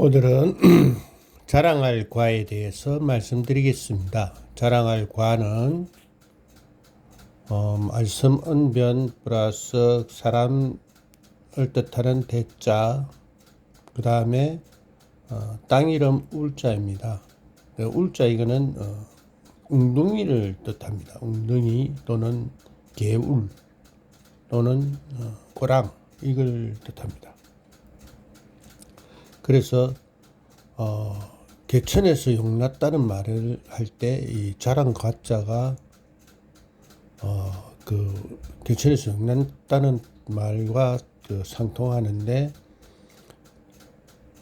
오늘은 자랑할 과에 대해서 말씀드리겠습니다. 자랑할 과는 어, 말씀 언변 플러스 사람을 뜻하는 대자 그 다음에 어, 땅 이름 울자입니다. 그 울자 이거는 어, 웅둥이를 뜻합니다. 웅둥이 또는 개울 또는 어, 꼬랑 이걸 뜻합니다. 그래서 어, 개천에서 용났다는 말을 할 때 이 자랑 가짜가 어, 그 개천에서 용났다는 말과 그 상통하는데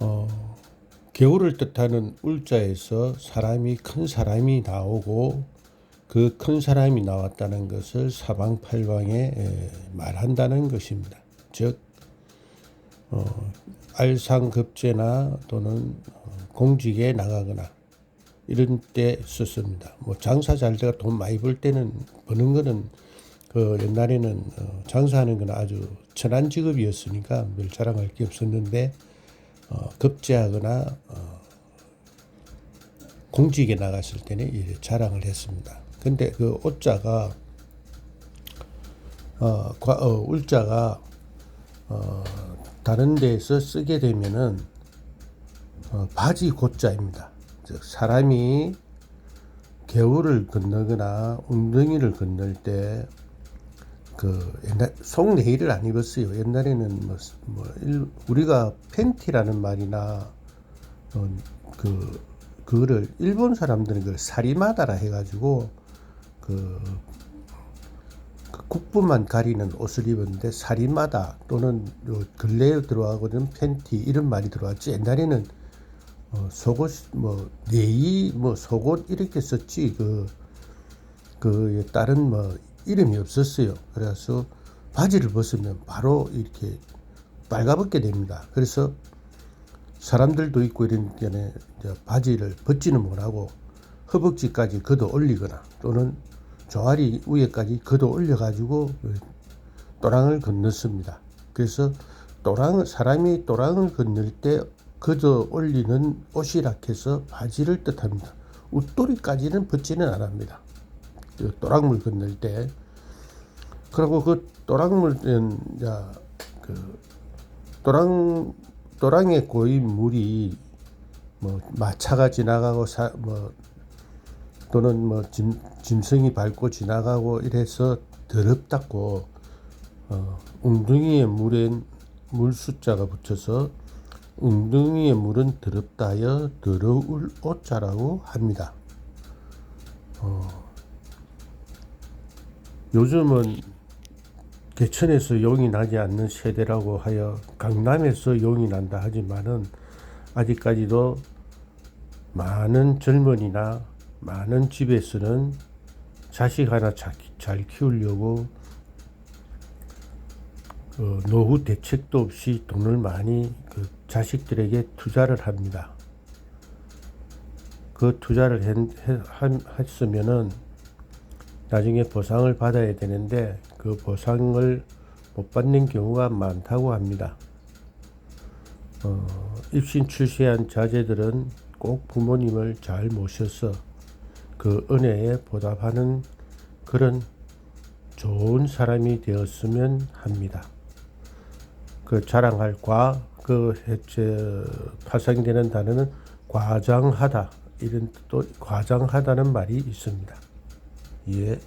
어, 개울을 뜻하는 울자에서 사람이 큰 사람이 나오고 그 큰 사람이 나왔다는 것을 사방팔방에 에, 말한다는 것입니다. 즉 어, 알상급제나 또는 어, 공직에 나가거나 이런 때 썼습니다. 뭐 장사 잘 돼가 돈 많이 벌 때는 버는 거는 그 옛날에는 어, 장사하는 건 아주 천한 직업이었으니까 별 자랑할 게 없었는데 어, 급제하거나 어, 공직에 나갔을 때는 이렇게 자랑을 했습니다. 근데 그 옷자가 어, 과, 어, 울자가 어, 다른 데에서 쓰게 되면은 어, 바지 곧자입니다. 즉 사람이 개울을 건너거나 웅덩이를 건널 때 그 옛날 속내의를 안 입었어요. 옛날에는 뭐, 뭐 일, 우리가 팬티라는 말이나 어, 그 그거를 일본 사람들은 그걸 사리마다라 해가지고 그그 국부만 가리는 옷을 입었는데 사리마다 또는 요 근래에 들어가거든 팬티 이런 말이 들어왔지 옛날에는 어, 속옷 뭐 내이 뭐 속옷 이렇게 썼지 그 그 다른 뭐 이름이 없었어요. 그래서 바지를 벗으면 바로 이렇게 빨가벗게 됩니다. 그래서 사람들도 있고 이런 게는 바지를 벗지는 못하고 허벅지까지 걷어 올리거나 또는 종아리 위에까지 걷어 올려가지고 또랑을 건넜습니다. 그래서 또랑 사람이 또랑을 건널 때 걷어 올리는 옷이라 해서 바지를 뜻합니다. 웃도리까지는 벗지는 않습니다. 그 또랑물 건널 때 그리고 그 또랑물은 그 또랑 또랑에 고인 물이 뭐 마차가 지나가고 사, 뭐 또는 뭐 짐, 짐승이 밟고 지나가고 이래서 더럽다고 어, 웅둥이의 물엔 물 숫자가 붙여서 웅둥이의 물은 더럽다여 더러울 옷자라고 합니다. 어, 요즘은 개천에서 용이 나지 않는 세대라고 하여 강남에서 용이 난다 하지만은 아직까지도 많은 젊은이나 많은 집에서는 자식 하나 잘 키우려고 그 노후 대책도 없이 돈을 많이 그 자식들에게 투자를 합니다. 그 투자를 했, 했으면은 나중에 보상을 받아야 되는데 그 보상을 못 받는 경우가 많다고 합니다. 어, 입신 출세한 자제들은 꼭 부모님을 잘 모셔서 그 은혜에 보답하는 그런 좋은 사람이 되었으면 합니다. 그 자랑할 과, 그 해체 파생되는 단어는 과장하다 이런 또 과장하다는 말이 있습니다. 예.